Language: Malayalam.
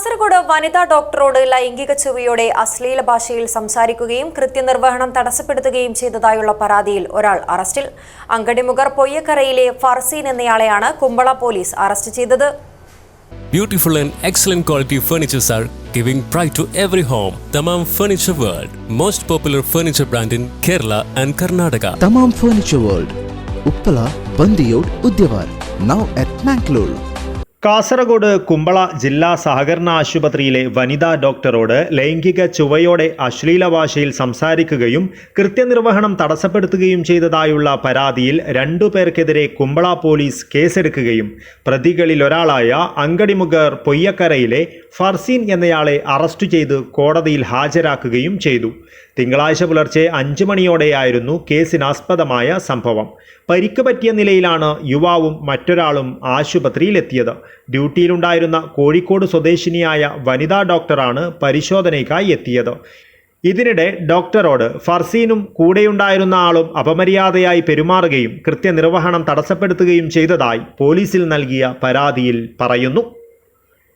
കാസർഗോഡ് വനിതാ ഡോക്ടറോട് ലൈംഗിക ചുവയോടെ അശ്ലീല ഭാഷയിൽ സംസാരിക്കുകയും കൃത്യനിർവഹണം തടസ്സപ്പെടുത്തുകയും ചെയ്തതായുള്ള പരാതിയിൽ ഒരാൾ അറസ്റ്റിൽ. അങ്കടിമുഖർ പൊയ്യക്കരയിലെ ഫർസീൻ എന്നയാളെയാണ് കുമ്പള പോലീസ് അറസ്റ്റ് ചെയ്തത്. Beautiful and excellent quality furnitures are giving pride to every home Thamam furniture world most popular furniture brand in Kerala and Karnataka Thamam furniture world Uppala Bandiyod Udyavar now at Mangalore Kasaragod Kumbla ജില്ലാ സഹകരണ ആശുപത്രിയിലെ വനിതാ ഡോക്ടറോട് ലൈംഗിക ചുവയോടെ അശ്ലീല ഭാഷയിൽ സംസാരിക്കുകയും കൃത്യനിർവഹണം തടസ്സപ്പെടുത്തുകയും ചെയ്തതായുള്ള പരാതിയിൽ രണ്ടു പേർക്കെതിരെ കുമ്പള പോലീസ് കേസെടുക്കുകയും പ്രതികളിൽ ഒരാളായ അങ്കടിമുഗർ പൊയ്യക്കരയിലെ ഫർസീൻ എന്നയാളെ അറസ്റ്റ് ചെയ്ത് കോടതിയിൽ ഹാജരാക്കുകയും ചെയ്തു. തിങ്കളാഴ്ച പുലർച്ചെ അഞ്ചു മണിയോടെയായിരുന്നു കേസിനാസ്പദമായ സംഭവം. പരിക്ക് പറ്റിയ നിലയിലാണ് യുവാവും മറ്റൊരാളും ആശുപത്രിയിലെത്തിയത്. ഡ്യൂട്ടിയിലുണ്ടായിരുന്ന കോഴിക്കോട് സ്വദേശിനിയായ വനിതാ ഡോക്ടറാണ് പരിശോധനയ്ക്കായി എത്തിയത്. ഇതിനിടെ ഡോക്ടറോട് ഫർസീനും കൂടെയുണ്ടായിരുന്ന ആളും അപമര്യാദയായി പെരുമാറുകയും കൃത്യനിർവഹണം തടസ്സപ്പെടുത്തുകയും ചെയ്തതായി പോലീസിൽ നൽകിയ പരാതിയിൽ പറയുന്നു.